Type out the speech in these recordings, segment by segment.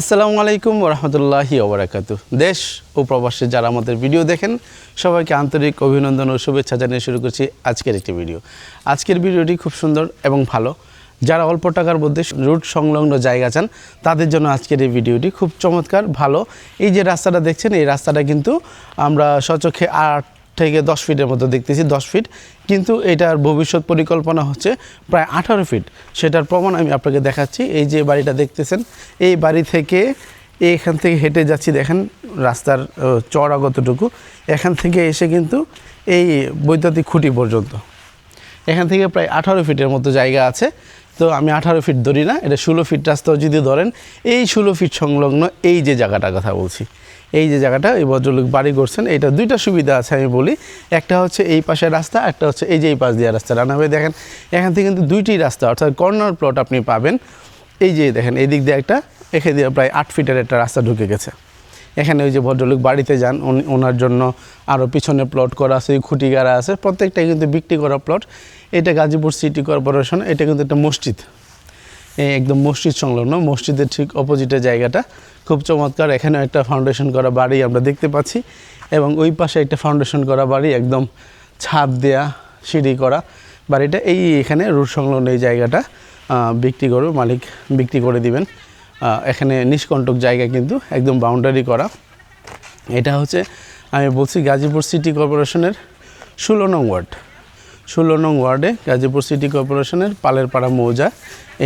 আসসালামু আলাইকুম রহমতুল্লাহি ওবরাকাতু দেশ ও প্রবাসে যারা আমাদের ভিডিও দেখেন, সবাইকে আন্তরিক অভিনন্দন ও শুভেচ্ছা জানিয়ে শুরু করছি আজকের একটি ভিডিও। আজকের ভিডিওটি খুব সুন্দর এবং ভালো। যারা অল্প টাকার মধ্যে রুট সংলগ্ন জায়গা চান, তাদের জন্য আজকের এই ভিডিওটি খুব চমৎকার, ভালো। এই যে রাস্তাটা দেখছেন, এই রাস্তাটা কিন্তু আমরা সচক্ষে আট থেকে দশ ফিটের মতো দেখতেছি, দশ ফিট। কিন্তু এটার ভবিষ্যৎ পরিকল্পনা হচ্ছে প্রায় আঠারো ফিট। সেটার প্রমাণ আমি আপনাকে দেখাচ্ছি। এই যে বাড়িটা দেখতেছেন, এই বাড়ি থেকে এখান থেকে হেঁটে যাচ্ছি, দেখেন রাস্তার চওড়া কতটুকু এখান থেকে এসে কিন্তু এই বৈদ্যুতিক খুঁটি পর্যন্ত। এখান থেকে প্রায় আঠারো ফিটের মতো জায়গা আছে। তো আমি আঠারো ফিট ধরি না, এটা ষোলো ফিট রাস্তাও যদি ধরেন, এই ষোলো ফিট সংলগ্ন এই যে জায়গাটার কথা বলছি। এই যে জায়গাটা এই ভদ্রলোক বাড়ি করছেন, এটা দুইটা সুবিধা আছে আমি বলি। একটা হচ্ছে এই পাশের রাস্তা, একটা হচ্ছে এই যে এই পাশ দিয়ে রাস্তা রান্না হয়ে দেখেন, এখান থেকে কিন্তু দুইটি রাস্তা, অর্থাৎ কর্নার প্লট আপনি পাবেন। এই যে দেখেন, এই দিক দিয়ে একটা, এখানে দিয়ে প্রায় আট ফিটের একটা রাস্তা ঢুকে গেছে। এখানে ওই যে ভদ্রলোক বাড়িতে যান ওনার জন্য আরও পিছনে প্লট করা আছে খুঁটি গাড়া আছে, প্রত্যেকটাই কিন্তু বিক্রি করা প্লট এটা গাজীপুর সিটি কর্পোরেশন এটা কিন্তু একটা মসজিদ। একদম মসজিদ সংলগ্ন, মসজিদের ঠিক অপোজিটে জায়গাটা। খুব চমৎকার এখানে একটা ফাউন্ডেশন করা বাড়ি আমরা দেখতে পাচ্ছি এবং ওই পাশে একটা ফাউন্ডেশন করা বাড়ি, একদম ছাদ দেয়া, সিঁড়ি করা বাড়িটা। এই এখানে রুট সংলগ্ন এই জায়গাটা বিক্রি করবে মালিক বিক্রি করে দিবেন। এখানে নিষ্কণ্টক জায়গা কিন্তু একদম বাউন্ডারি করা। এটা হচ্ছে, আমি বলছি গাজীপুর সিটি কর্পোরেশনের ষোলো নং ওয়ার্ড। ষোলো নং ওয়ার্ডে গাজীপুর সিটি কর্পোরেশনের পালের পাড়া মৌজা,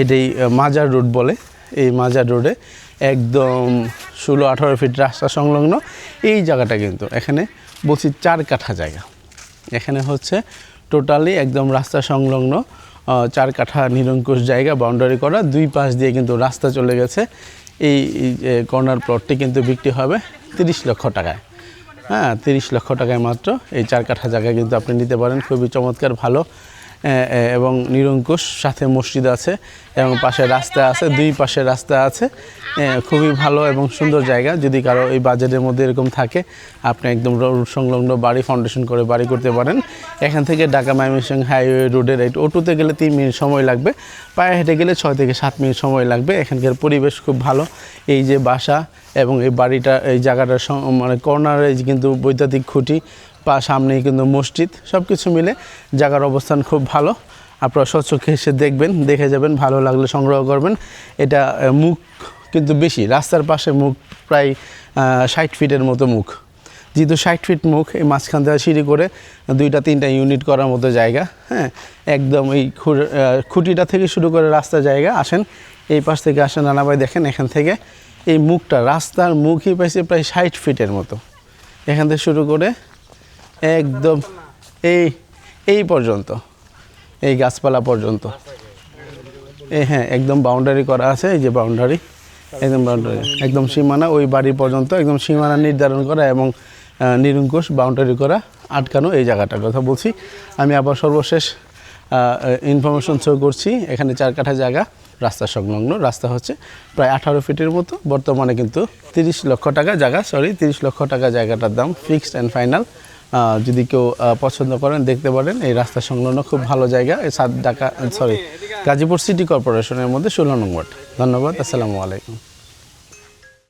এটাই মাজার রোড বলে। এই মাজার রোডে একদম ষোলো আঠারো ফিট রাস্তা সংলগ্ন। এই জায়গাটা কিন্তু এখানে বলছি চার কাঠা জায়গা। এখানে হচ্ছে টোটালি একদম রাস্তা সংলগ্ন চার কাঠা নিরঙ্কুশ জায়গা বাউন্ডারি করা। দুই পাশ দিয়ে কিন্তু রাস্তা চলে গেছে। এই কর্নার প্লটটি কিন্তু বিক্রি হবে তিরিশ লক্ষ টাকায়। হ্যাঁ তিরিশ লক্ষ টাকায় মাত্র। এই চার কাঠা জায়গায় কিন্তু আপনি নিতে পারেন। খুবই চমৎকার, ভালো। এবং নিরঙ্কুশ, সাথে মসজিদ আছে এবং পাশে রাস্তা আছে, দুই পাশে রাস্তা আছে। খুবই ভালো এবং সুন্দর জায়গা। যদি কারও এই বাজেটের মধ্যে এরকম থাকে, আপনি একদম রোড সংলগ্ন বাড়ি ফাউন্ডেশন করে বাড়ি করতে পারেন। এখান থেকে ঢাকা ময়মনসিং হাইওয়ে রোডের এই অটোতে গেলে তিন মিনিট সময় লাগবে। পায়ে হেঁটে গেলে ছয় থেকে সাত মিনিট সময় লাগবে। এখানকার পরিবেশ খুব ভালো। এই যে বাসা এবং এই বাড়িটা, এই জায়গাটার সং- মানে কর্নারে কিন্তু বৈদ্যুতিক খুঁটি পা সামনেই কিন্তু মসজিদ সব কিছু মিলে জায়গার অবস্থান খুব ভালো। আপনারা স্বচ্ছকে এসে দেখবেন, দেখে যাবেন, ভালো লাগলে সংগ্রহ করবেন। এটা মুখ কিন্তু বেশি, রাস্তার পাশে মুখ প্রায় ষাট ফিটের মতো মুখ। যেহেতু ষাট ফিট মুখ, এই মাঝখান থেকে সিঁড়ি করে দুইটা, তিনটা ইউনিট করার মতো জায়গা হ্যাঁ? একদম এই খুঁটিটা থেকে শুরু করে রাস্তা জায়গা, আসেন, এই পাশ থেকে আসেন নানাবাই দেখেন, এখান থেকে এই মুখটা, রাস্তার মুখই পাইছে প্রায় ষাট ফিটের মতো। এখান থেকে শুরু করে একদম। এই এই পর্যন্ত। এই গাছপালা পর্যন্ত। এই হ্যাঁ একদম বাউন্ডারি করা আছে, এই যে বাউন্ডারি একদম বাউন্ডারি একদম সীমানা, ওই বাড়ি পর্যন্ত একদম সীমানা নির্ধারণ করা এবং নিরঙ্কুশ বাউন্ডারি করা, আটকানো, এই জায়গাটার কথা বলছি। আমি আবার সর্বশেষ ইনফরমেশন শো করছি, এখানে চার কাঠা জায়গা, রাস্তা সংলগ্ন। রাস্তা হচ্ছে প্রায় আঠারো ফিটের মতো, বর্তমানে কিন্তু তিরিশ লক্ষ টাকা জায়গা সরি তিরিশ লক্ষ টাকা জায়গাটার দাম ফিক্সড অ্যান্ড ফাইনাল যদি কেউ পছন্দ করেন, দেখতে পারেন। এই রাস্তা সংলগ্ন খুব ভালো জায়গা। এই সাত ঢাকা সরি গাজীপুর সিটি কর্পোরেশনের মধ্যে ষোলো নম্বর। ধন্যবাদ, আসসালামু আলাইকুম।